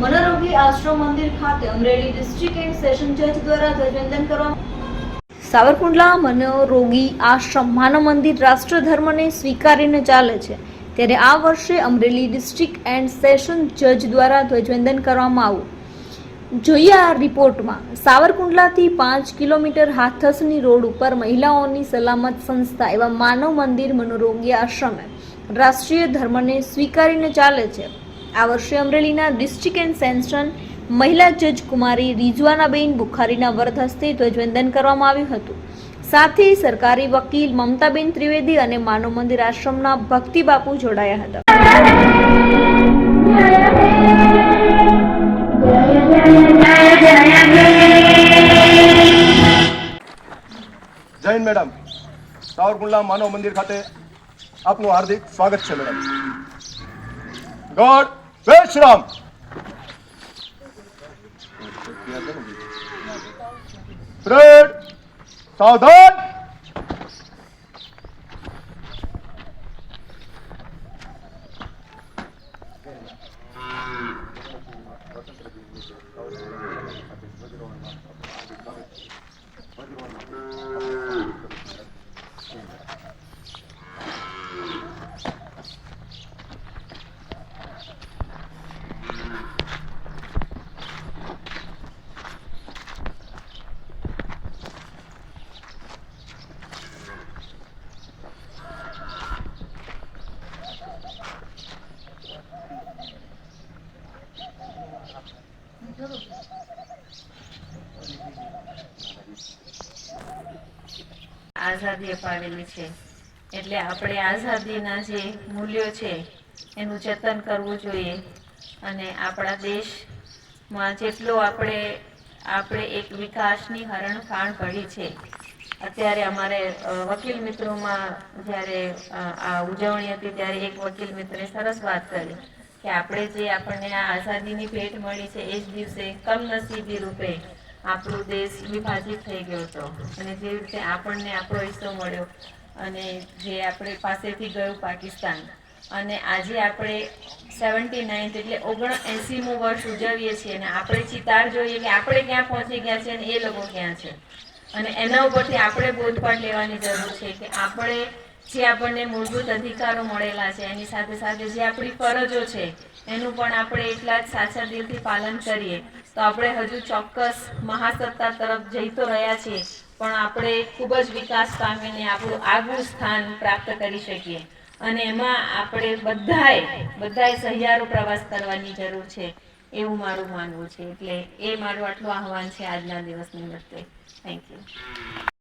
મનોરોગી આશ્રમ મંદિર ખાતે Amreli district and session જજ દ્વારા ધ્વજવંદન કરવામાં સાવરકુંડલા મનોરોગી આશ્રમ માનવ મંદિર રાષ્ટ્ર ધર્મને સ્વીકારીને ચાલે છે. ત્યારે આ વર્ષે અમરેલી ડિસ્ટ્રિક્ટ એન્ડ સેશન જજ દ્વારા ધ્વજવંદન કરવામાં આવ્યું. જોઈએ આ રિપોર્ટમાં, સાવરકુંડલાથી પાંચ કિલોમીટર હાથસની રોડ ઉપર મહિલાઓની સલામત સંસ્થા એવા માનવ મંદિર મનોરોગી આશ્રમે રાષ્ટ્રીય ધર્મને સ્વીકારીને ચાલે છે. આ વર્ષે અમરેલીના ડિસ્ટ્રિક્ટ એન્ડ સેન્શન મહિલા જજ કુમારી રિઝવાનાબેન બુખારીના વરદ હસ્તે ધ્વજવંદન કરવામાં આવ્યું હતું. સાથે સરકારી વકીલ મમતાબેન ત્રિવેદી અને માનવ મંદિર આશ્રમના ભક્તિ બાપુ જોડાયા હતા. જય મેડમ. સાવરકુંડલા માનવ મંદિર ખાતે આપનું હાર્દિક સ્વાગત છે, madam. klar, beş ram. Fren, sağdan. આઝાદી અપાવેલી છે. એટલે આપણે આઝાદીના જે મૂલ્યો છે, એનું જતન કરવું જોઈએ. અને આપણા દેશમાં જેટલો આપણે આપણે એક વિકાસની હરણફાણ ભરી છે. અત્યારે અમારે વકીલ મિત્રોમાં જ્યારે આ ઉજવણી હતી, ત્યારે એક વકીલ મિત્રે સરસ વાત કરી. કે આપણે જે આપણને આ આઝાદીની ભેટ મળી છે, એ જ દિવસે કમનસીબી રૂપે આપણો દેશ વિભાજિત થઈ ગયો હતો. અને જે રીતે આપણને આપણો હિસ્સો મળ્યો અને જે આપણે પાસેથી ગયું પાકિસ્તાન. અને આજે આપણે સેવન્ટી નાઇન્થ એટલે ઓગણ એંસીમું વર્ષ ઉજવીએ છીએ અને આપણે ચિતાર જોઈએ કે આપણે ક્યાં પહોંચી ગયા છે અને એ લોકો ક્યાં છે. અને એના ઉપરથી આપણે બોધપાઠ લેવાની જરૂર છે કે આપણે જે આપણને મૂળભૂત અધિકારો મળેલા છે, એની સાથે સાથે જે આપણી ફરજો છે, એનું પણ આપણે એટલા જ સાચા દિલથી પાલન કરીએ, તો આપણે હજુ ચોક્કસ મહાસત્તા તરફ જઈ તો રહ્યા છીએ, પણ આપણે ખૂબ જ વિકાસ પામીને આપણું આગવું સ્થાન પ્રાપ્ત કરી શકીએ. અને એમાં આપણે બધાએ બધાએ સહિયારો પ્રવાસ કરવાની જરૂર છે, એવું મારું માનવું છે, એટલે એ મારું આટલું આહવાન છે આજના દિવસ નિમિત્તે થેન્ક યુ